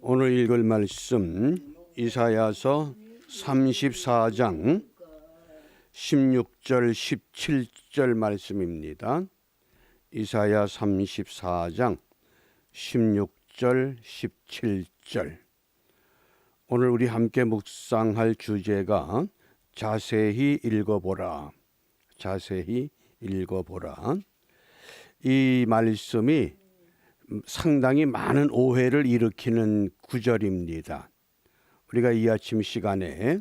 오늘 읽을 말씀 이사야서 34장 16절 17절 말씀입니다. 이사야 34장 16절 17절 오늘 우리 함께 묵상할 주제가 자세히 읽어보라. 자세히 읽어보라. 이 말씀이 상당히 많은 오해를 일으키는 구절입니다. 우리가 이 아침 시간에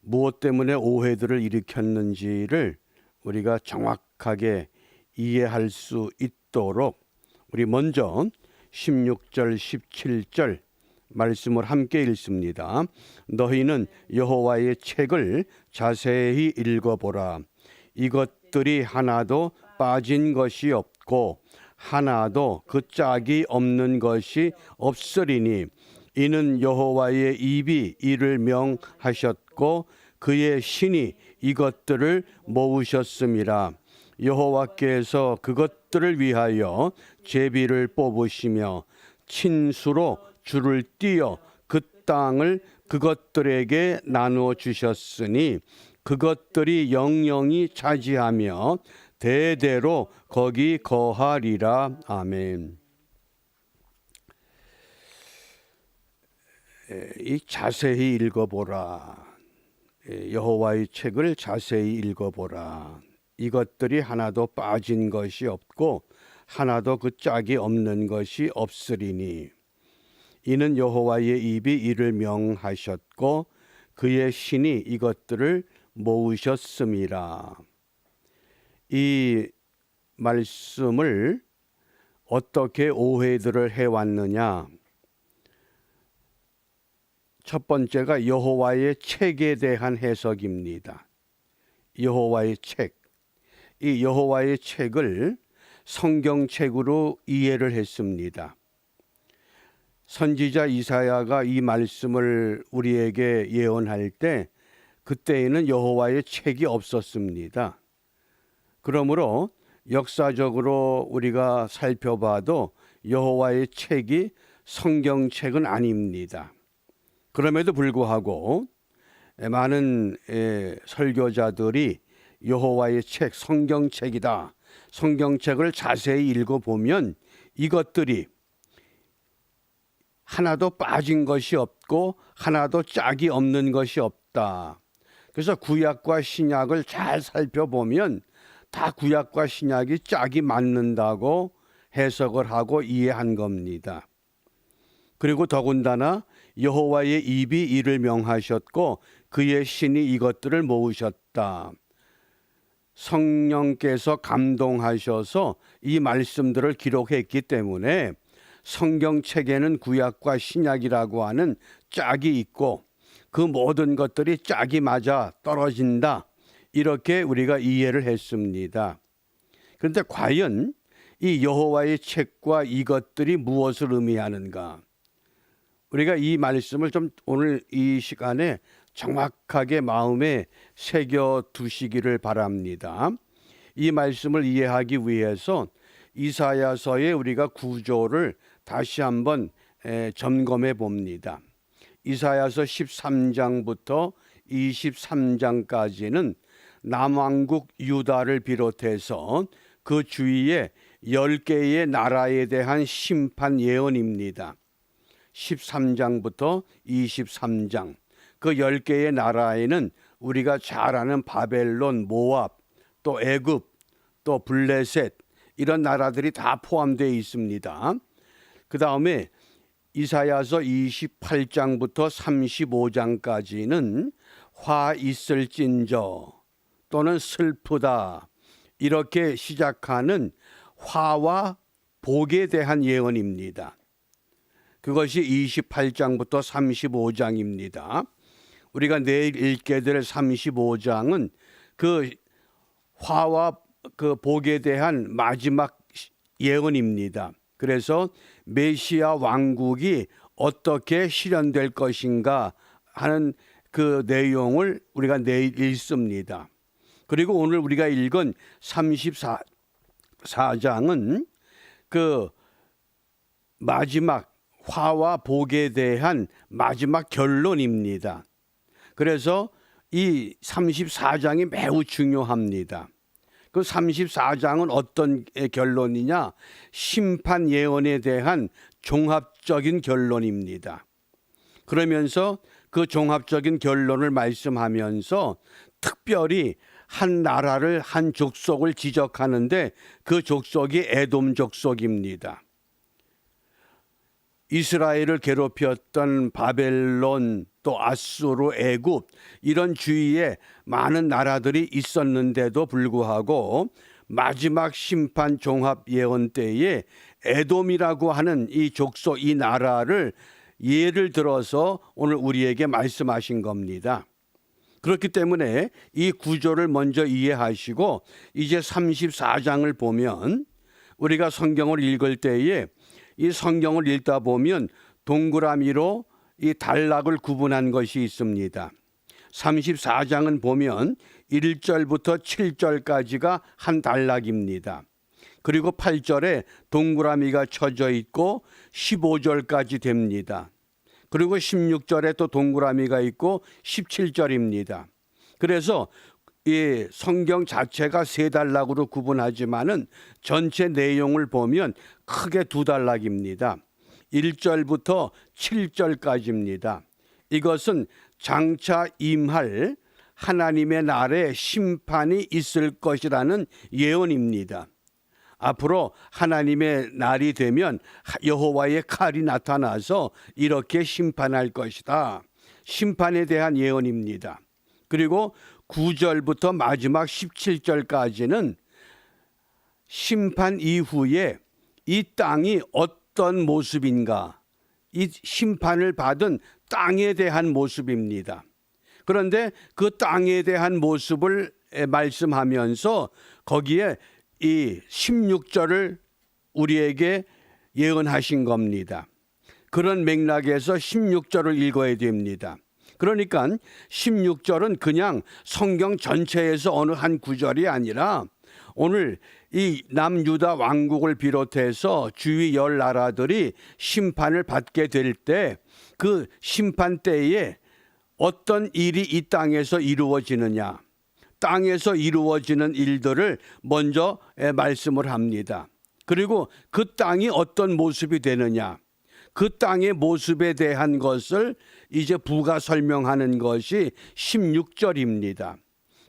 무엇 때문에 오해들을 일으켰는지를 우리가 정확하게 이해할 수 있도록 우리 먼저 16절 17절 말씀을 함께 읽습니다. 너희는 여호와의 책을 자세히 읽어보라. 이것들이 하나도 빠진 것이 없고 하나도 그 짝이 없는 것이 없으리니 이는 여호와의 입이 이를 명하셨고 그의 신이 이것들을 모으셨음이라. 여호와께서 그것들을 위하여 제비를 뽑으시며 친수로 줄을 띄어 그 땅을 그것들에게 나누어 주셨으니 그것들이 영영이 차지하며 대대로 거기 거하리라 아멘. 이 자세히 읽어보라. 여호와의 책을 자세히 읽어보라. 이것들이 하나도 빠진 것이 없고 하나도 그 짝이 없는 것이 없으리니 이는 여호와의 입이 이를 명하셨고 그의 신이 이것들을 모으셨음이라. 이 말씀을 어떻게 오해들을 해왔느냐? 첫 번째가 여호와의 책에 대한 해석입니다. 여호와의 책. 이 여호와의 책을 성경책으로 이해를 했습니다. 선지자 이사야가 이 말씀을 우리에게 예언할 때 그때에는 여호와의 책이 없었습니다. 그러므로 역사적으로 우리가 살펴봐도 여호와의 책이 성경책은 아닙니다. 그럼에도 불구하고 많은 설교자들이 여호와의 책, 성경책이다. 성경책을 자세히 읽어 보면 이것들이 하나도 빠진 것이 없고 하나도 짝이 없는 것이 없다. 그래서 구약과 신약을 잘 살펴보면 다 구약과 신약이 짝이 맞는다고 해석을 하고 이해한 겁니다. 그리고 더군다나 여호와의 입이 이를 명하셨고 그의 신이 이것들을 모으셨다. 성령께서 감동하셔서 이 말씀들을 기록했기 때문에 성경책에는 구약과 신약이라고 하는 짝이 있고 그 모든 것들이 짝이 맞아 떨어진다. 이렇게 우리가 이해를 했습니다. 그런데 과연 이 여호와의 책과 이것들이 무엇을 의미하는가? 우리가 이 말씀을 좀 오늘 이 시간에 정확하게 마음에 새겨 두시기를 바랍니다. 이 말씀을 이해하기 위해서 이사야서의 우리가 구조를 다시 한번 점검해 봅니다. 이사야서 13장부터 23장까지는 남왕국 유다를 비롯해서 그 주위에 10개의 나라에 대한 심판 예언입니다. 13장부터 23장 그 10개의 나라에는 우리가 잘 아는 바벨론, 모압, 또 애굽, 또 블레셋 이런 나라들이 다 포함되어 있습니다. 그 다음에 이사야서 28장부터 35장까지는 화 있을진저 또는 슬프다 이렇게 시작하는 화와 복에 대한 예언입니다. 그것이 28장부터 35장입니다. 우리가 내일 읽게 될 35장은 그 화와 그 복에 대한 마지막 예언입니다. 그래서 메시아 왕국이 어떻게 실현될 것인가 하는 그 내용을 우리가 내일 읽습니다. 그리고 오늘 우리가 읽은 34장은 그 마지막 화와 복에 대한 마지막 결론입니다. 그래서 이 34장이 매우 중요합니다. 그 34장은 어떤 결론이냐? 심판 예언에 대한 종합적인 결론입니다. 그러면서 그 종합적인 결론을 말씀하면서 특별히 한 나라를 한 족속을 지적하는데 그 족속이 에돔 족속입니다. 이스라엘을 괴롭혔던 바벨론 또 아수르 애굽 이런 주위에 많은 나라들이 있었는데도 불구하고 마지막 심판 종합 예언 때에 에돔이라고 하는 이 족속 이 나라를 예를 들어서 오늘 우리에게 말씀하신 겁니다. 그렇기 때문에 이 구조를 먼저 이해하시고 이제 34장을 보면 우리가 성경을 읽을 때에 이 성경을 읽다 보면 동그라미로 이 단락을 구분한 것이 있습니다. 34장은 보면 1절부터 7절까지가 한 단락입니다. 그리고 8절에 동그라미가 쳐져 있고 15절까지 됩니다. 그리고 16절에 또 동그라미가 있고 17절입니다. 그래서 이 성경 자체가 세 단락으로 구분하지만은 전체 내용을 보면 크게 두 단락입니다. 1절부터 7절까지입니다. 이것은 장차 임할 하나님의 날에 심판이 있을 것이라는 예언입니다. 앞으로 하나님의 날이 되면 여호와의 칼이 나타나서 이렇게 심판할 것이다. 심판에 대한 예언입니다. 그리고 9절부터 마지막 17절까지는 심판 이후에 이 땅이 어떤 모습인가, 이 심판을 받은 땅에 대한 모습입니다. 그런데 그 땅에 대한 모습을 말씀하면서 거기에 이 16절을 우리에게 예언하신 겁니다. 그런 맥락에서 16절을 읽어야 됩니다. 그러니까 16절은 그냥 성경 전체에서 어느 한 구절이 아니라 오늘 이 남유다 왕국을 비롯해서 주위 열 나라들이 심판을 받게 될 때 그 심판 때에 어떤 일이 이 땅에서 이루어지느냐. 땅에서 이루어지는 일들을 먼저 말씀을 합니다. 그리고 그 땅이 어떤 모습이 되느냐. 그 땅의 모습에 대한 것을 이제 부가 설명하는 것이 16절입니다.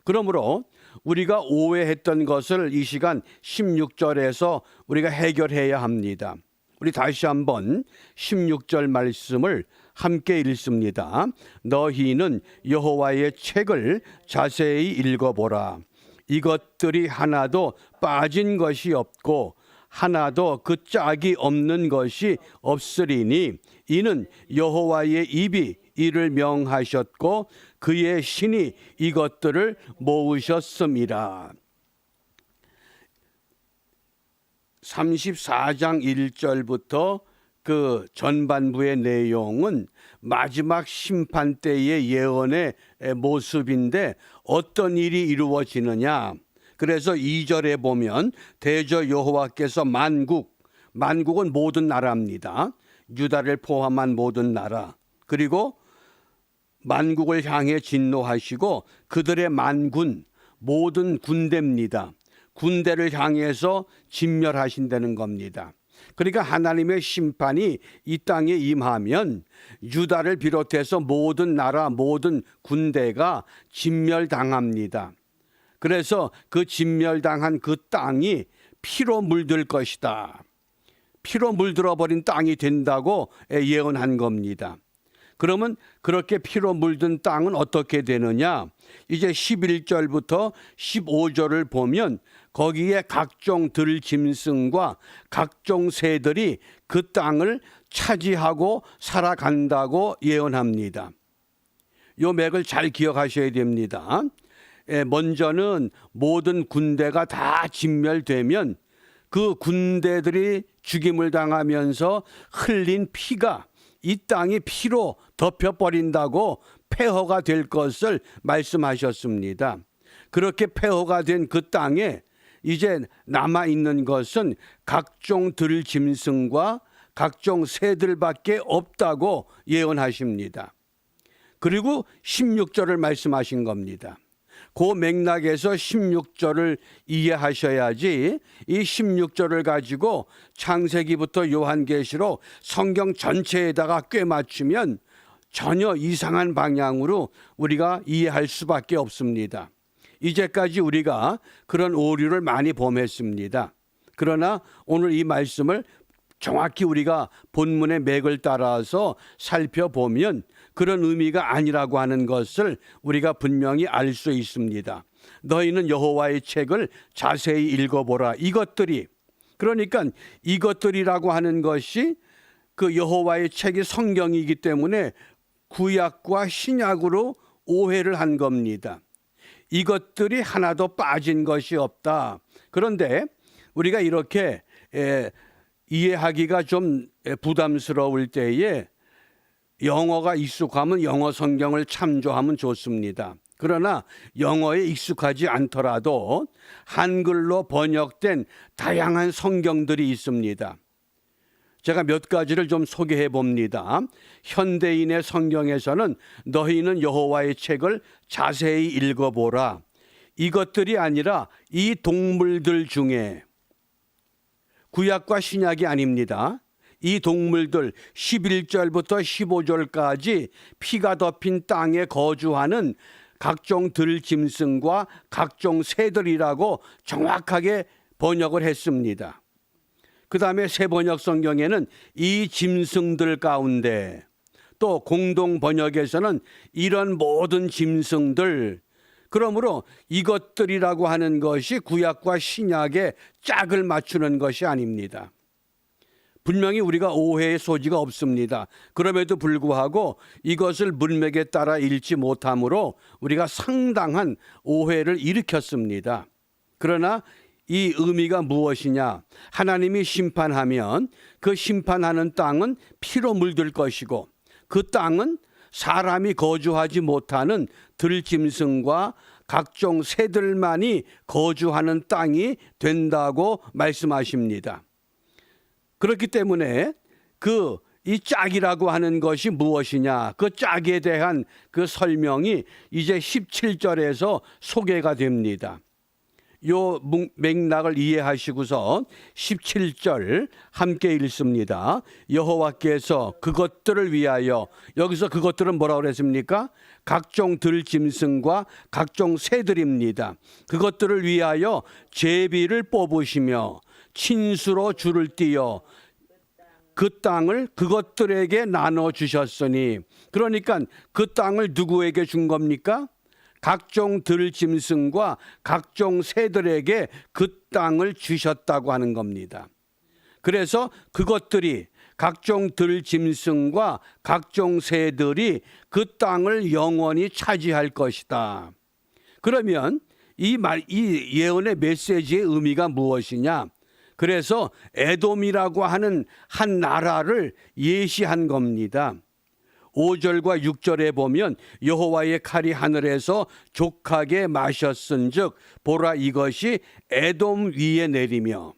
그러므로 우리가 오해했던 것을 이 시간 16절에서 우리가 해결해야 합니다. 우리 다시 한번 16절 말씀을 함께 읽습니다. 너희는 여호와의 책을 자세히 읽어보라. 이것들이 하나도 빠진 것이 없고 하나도 그 짝이 없는 것이 없으리니 이는 여호와의 입이 이를 명하셨고 그의 신이 이것들을 모으셨음이라. 34장 1절부터 그 전반부의 내용은 마지막 심판 때의 예언의 모습인데 어떤 일이 이루어지느냐. 그래서 2절에 보면 대저 여호와께서 만국, 만국은 모든 나라입니다. 유다를 포함한 모든 나라. 그리고 만국을 향해 진노하시고 그들의 만군, 모든 군대입니다. 군대를 향해서 진멸하신다는 겁니다. 그러니까 하나님의 심판이 이 땅에 임하면 유다를 비롯해서 모든 나라, 모든 군대가 진멸당합니다. 그래서 그 진멸당한 그 땅이 피로 물들 것이다. 피로 물들어 버린 땅이 된다고 예언한 겁니다. 그러면 그렇게 피로 물든 땅은 어떻게 되느냐? 이제 11절부터 15절을 보면 거기에 각종 들 짐승과 각종 새들이 그 땅을 차지하고 살아간다고 예언합니다. 요 맥을 잘 기억하셔야 됩니다. 예, 먼저는 모든 군대가 다 진멸되면 그 군대들이 죽임을 당하면서 흘린 피가 이 땅이 피로 덮여버린다고 폐허가 될 것을 말씀하셨습니다. 그렇게 폐허가 된 그 땅에 이제 남아 있는 것은 각종 들 짐승과 각종 새들밖에 없다고 예언하십니다. 그리고 16절을 말씀하신 겁니다. 그 맥락에서 16절을 이해하셔야지 이 16절을 가지고 창세기부터 요한계시로 성경 전체에다가 꽤 맞추면 전혀 이상한 방향으로 우리가 이해할 수밖에 없습니다. 이제까지 우리가 그런 오류를 많이 범했습니다. 그러나 오늘 이 말씀을 정확히 우리가 본문의 맥을 따라서 살펴보면 그런 의미가 아니라고 하는 것을 우리가 분명히 알 수 있습니다. 너희는 여호와의 책을 자세히 읽어보라. 이것들이 그러니까 이것들이라고 하는 것이 그 여호와의 책이 성경이기 때문에 구약과 신약으로 오해를 한 겁니다. 이것들이 하나도 빠진 것이 없다. 그런데 우리가 이렇게 에, 이해하기가 좀 부담스러울 때에 영어가 익숙하면 영어 성경을 참조하면 좋습니다. 그러나 영어에 익숙하지 않더라도 한글로 번역된 다양한 성경들이 있습니다. 제가 몇 가지를 좀 소개해 봅니다. 현대인의 성경에서는 너희는 여호와의 책을 자세히 읽어보라. 이것들이 아니라 이 동물들 중에 구약과 신약이 아닙니다. 이 동물들 11절부터 15절까지 피가 덮인 땅에 거주하는 각종 들짐승과 각종 새들이라고 정확하게 번역을 했습니다. 그 다음에 새 번역 성경에는 이 짐승들 가운데 또 공동 번역에서는 이런 모든 짐승들 그러므로 이것들이라고 하는 것이 구약과 신약의 짝을 맞추는 것이 아닙니다. 분명히 우리가 오해의 소지가 없습니다. 그럼에도 불구하고 이것을 문맥에 따라 읽지 못함으로 우리가 상당한 오해를 일으켰습니다. 그러나 이 의미가 무엇이냐? 하나님이 심판하면 그 심판하는 땅은 피로 물들 것이고 그 땅은 사람이 거주하지 못하는 들짐승과 각종 새들만이 거주하는 땅이 된다고 말씀하십니다. 그렇기 때문에 그 이 짝이라고 하는 것이 무엇이냐? 그 짝에 대한 그 설명이 이제 17절에서 소개가 됩니다. 요 맥락을 이해하시고서 17절 함께 읽습니다. 여호와께서 그것들을 위하여 여기서 그것들은 뭐라고 그랬습니까? 각종 들 짐승과 각종 새들입니다. 그것들을 위하여 제비를 뽑으시며 친수로 줄을 띄어 그 땅을 그것들에게 나눠 주셨으니 그러니까 그 땅을 누구에게 준 겁니까? 각종 들짐승과 각종 새들에게 그 땅을 주셨다고 하는 겁니다. 그래서 그것들이 각종 들짐승과 각종 새들이 그 땅을 영원히 차지할 것이다. 그러면 이 말, 이 예언의 메시지의 의미가 무엇이냐? 그래서 에돔이라고 하는 한 나라를 예시한 겁니다. 5절과 6절에 보면 여호와의 칼이 하늘에서 족하게 마셨은즉 보라 이것이 에돔 위에 내리며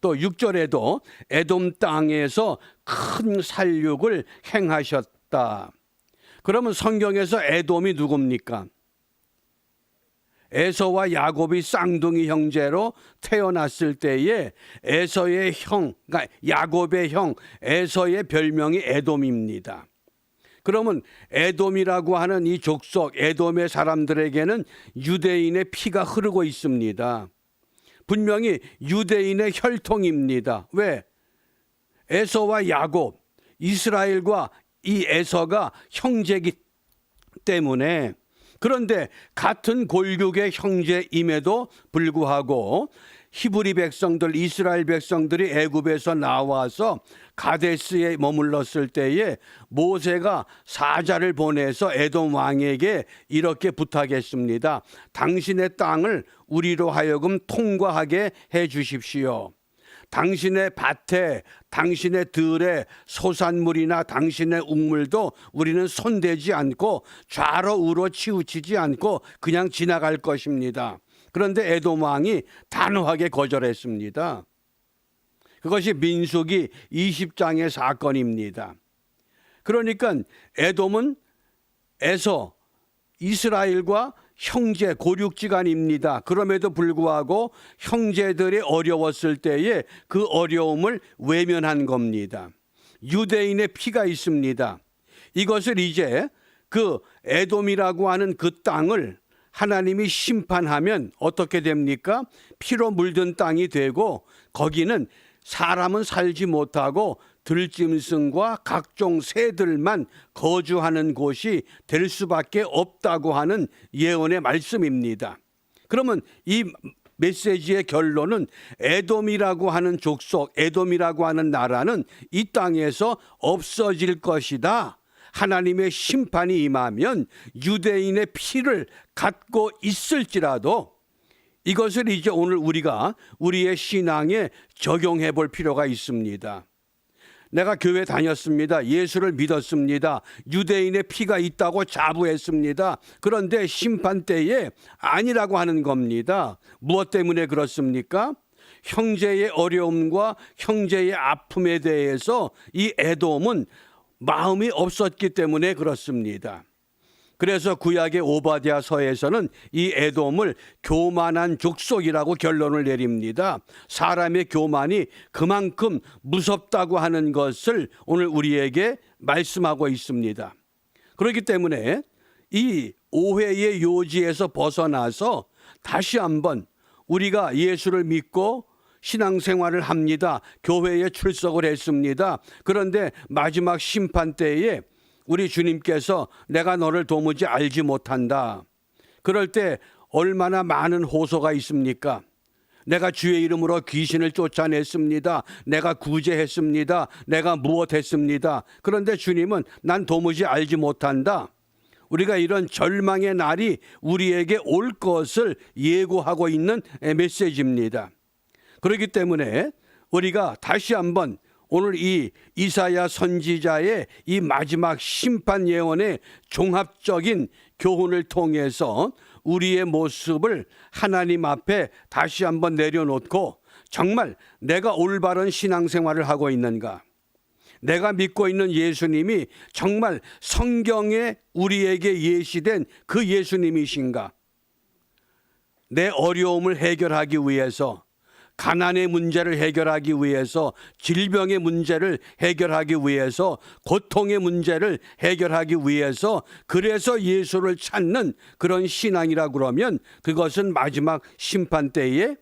또 6절에도 에돔 땅에서 큰 살육을 행하셨다. 그러면 성경에서 에돔이 누굽니까? 에서와 야곱이 쌍둥이 형제로 태어났을 때에 에서의 형, 그러니까 야곱의 형 에서의 별명이 에돔입니다. 그러면 에돔이라고 하는 이 족속 에돔의 사람들에게는 유대인의 피가 흐르고 있습니다. 분명히 유대인의 혈통입니다. 왜? 에서와 야곱, 이스라엘과 이 에서가 형제기 때문에 그런데 같은 골육의 형제임에도 불구하고 히브리 백성들 이스라엘 백성들이 애굽에서 나와서 가데스에 머물렀을 때에 모세가 사자를 보내서 에돔 왕에게 이렇게 부탁했습니다. 당신의 땅을 우리로 하여금 통과하게 해 주십시오. 당신의 밭에 당신의 들에 소산물이나 당신의 웅물도 우리는 손대지 않고 좌로 우로 치우치지 않고 그냥 지나갈 것입니다. 그런데 에돔 왕이 단호하게 거절했습니다. 그것이 민수기 20장의 사건입니다. 그러니까 에돔은 에서 이스라엘과 형제 고륙지간입니다. 그럼에도 불구하고 형제들이 어려웠을 때에 그 어려움을 외면한 겁니다. 유대인의 피가 있습니다. 이것을 이제 그 에돔이라고 하는 그 땅을 하나님이 심판하면 어떻게 됩니까? 피로 물든 땅이 되고 거기는 사람은 살지 못하고 들짐승과 각종 새들만 거주하는 곳이 될 수밖에 없다고 하는 예언의 말씀입니다. 그러면 이 메시지의 결론은 에돔이라고 하는 족속, 에돔이라고 하는 나라는 이 땅에서 없어질 것이다. 하나님의 심판이 임하면 유대인의 피를 갖고 있을지라도 이것을 이제 오늘 우리가 우리의 신앙에 적용해 볼 필요가 있습니다. 내가 교회 다녔습니다. 예수를 믿었습니다. 유대인의 피가 있다고 자부했습니다. 그런데 심판 때에 아니라고 하는 겁니다. 무엇 때문에 그렇습니까? 형제의 어려움과 형제의 아픔에 대해서 이 에돔은 마음이 없었기 때문에 그렇습니다. 그래서 구약의 오바댜서에서는 이 에돔을 교만한 족속이라고 결론을 내립니다. 사람의 교만이 그만큼 무섭다고 하는 것을 오늘 우리에게 말씀하고 있습니다. 그렇기 때문에 이 오해의 요지에서 벗어나서 다시 한번 우리가 예수를 믿고 신앙생활을 합니다. 교회에 출석을 했습니다. 그런데 마지막 심판 때에 우리 주님께서 내가 너를 도무지 알지 못한다. 그럴 때 얼마나 많은 호소가 있습니까? 내가 주의 이름으로 귀신을 쫓아냈습니다. 내가 구제했습니다. 내가 무엇했습니다. 그런데 주님은 난 도무지 알지 못한다. 우리가 이런 절망의 날이 우리에게 올 것을 예고하고 있는 메시지입니다. 그렇기 때문에 우리가 다시 한번 오늘 이 이사야 선지자의 이 마지막 심판 예언의 종합적인 교훈을 통해서 우리의 모습을 하나님 앞에 다시 한번 내려놓고 정말 내가 올바른 신앙생활을 하고 있는가? 내가 믿고 있는 예수님이 정말 성경에 우리에게 예시된 그 예수님이신가? 내 어려움을 해결하기 위해서 가난의 문제를 해결하기 위해서 질병의 문제를 해결하기 위해서 고통의 문제를 해결하기 위해서 그래서 예수를 찾는 그런 신앙이라 그러면 그것은 마지막 심판 때에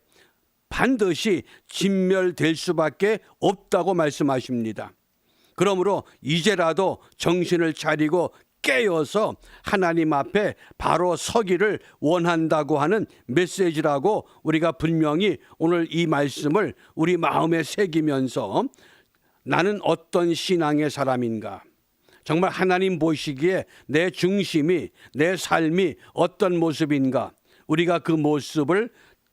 반드시 진멸될 수밖에 없다고 말씀하십니다. 그러므로 이제라도 정신을 차리고 깨어서 하나님 앞에 바로 서기를 원한다고 하는 메시지라고 우리가 분명히 오늘 이 말씀을 우리 마음에 새기면서 나는 어떤 신앙의 사람인가? 정말 하나님 보시기에 내 중심이, 내 삶이 어떤 모습인가? 우리가 그 모습을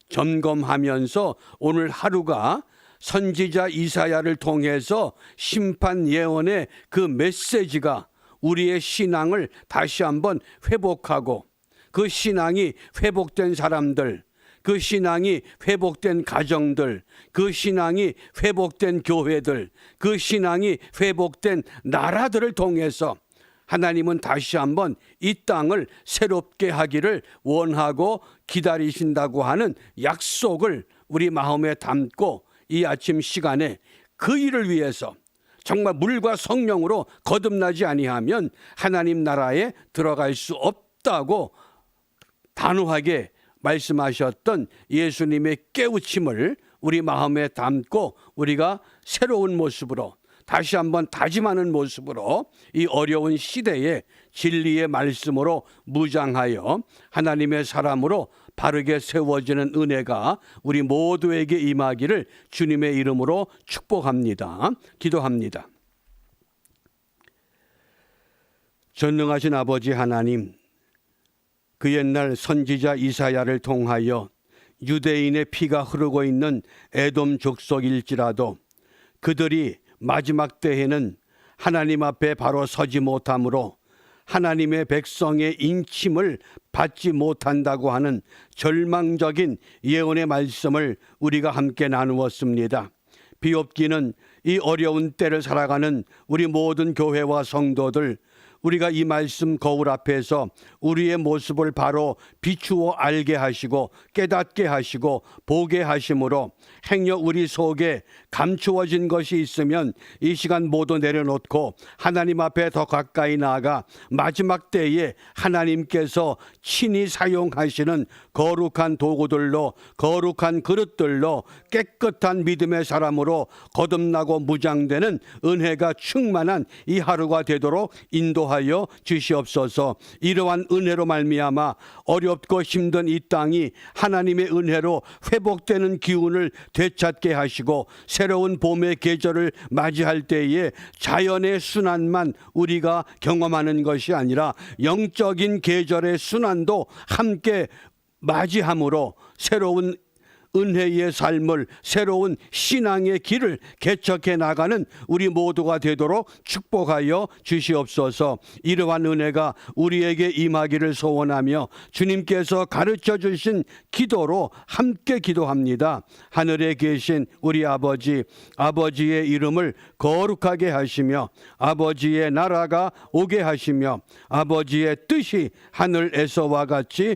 점검하면서 오늘 하루가 선지자 이사야를 통해서 심판 예언의 그 메시지가 우리의 신앙을 다시 한번 회복하고 그 신앙이 회복된 사람들, 그 신앙이 회복된 가정들, 그 신앙이 회복된 교회들, 그 신앙이 회복된 나라들을 통해서 하나님은 다시 한번 이 땅을 새롭게 하기를 원하고 기다리신다고 하는 약속을 우리 마음에 담고 이 아침 시간에 그 일을 위해서 정말 물과 성령으로 거듭나지 아니하면 하나님 나라에 들어갈 수 없다고 단호하게 말씀하셨던 예수님의 깨우침을 우리 마음에 담고 우리가 새로운 모습으로 다시 한번 다짐하는 모습으로 이 어려운 시대에 진리의 말씀으로 무장하여 하나님의 사람으로 바르게 세워지는 은혜가 우리 모두에게 임하기를 주님의 이름으로 축복합니다. 기도합니다. 전능하신 아버지 하나님, 그 옛날 선지자 이사야를 통하여 유대인의 피가 흐르고 있는 에돔 족속일지라도 그들이 마지막 때에는 하나님 앞에 바로 서지 못하므로 하나님의 백성의 인침을 받지 못한다고 하는 절망적인 예언의 말씀을 우리가 함께 나누었습니다. 비옵기는 이 어려운 때를 살아가는 우리 모든 교회와 성도들 우리가 이 말씀 거울 앞에서 우리의 모습을 바로 비추어 알게 하시고 깨닫게 하시고 보게 하심으로 행여 우리 속에 감추어진 것이 있으면 이 시간 모두 내려놓고 하나님 앞에 더 가까이 나아가 마지막 때에 하나님께서 친히 사용하시는 거룩한 도구들로 거룩한 그릇들로 깨끗한 믿음의 사람으로 거듭나고 무장되는 은혜가 충만한 이 하루가 되도록 인도하여 주시옵소서. 이러한 은혜로 말미암아 어렵고 힘든 이 땅이 하나님의 은혜로 회복되는 기운을 되찾게 하시고 새로운 봄의 계절을 맞이할 때에 자연의 순환만 우리가 경험하는 것이 아니라 영적인 계절의 순환도 함께 맞이함으로 새로운 은혜의 삶을 새로운 신앙의 길을 개척해 나가는 우리 모두가 되도록 축복하여 주시옵소서. 이러한 은혜가 우리에게 임하기를 소원하며 주님께서 가르쳐 주신 기도로 함께 기도합니다. 하늘에 계신 우리 아버지, 아버지의 이름을 거룩하게 하시며 아버지의 나라가 오게 하시며 아버지의 뜻이 하늘에서와 같이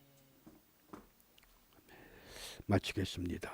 마치겠습니다.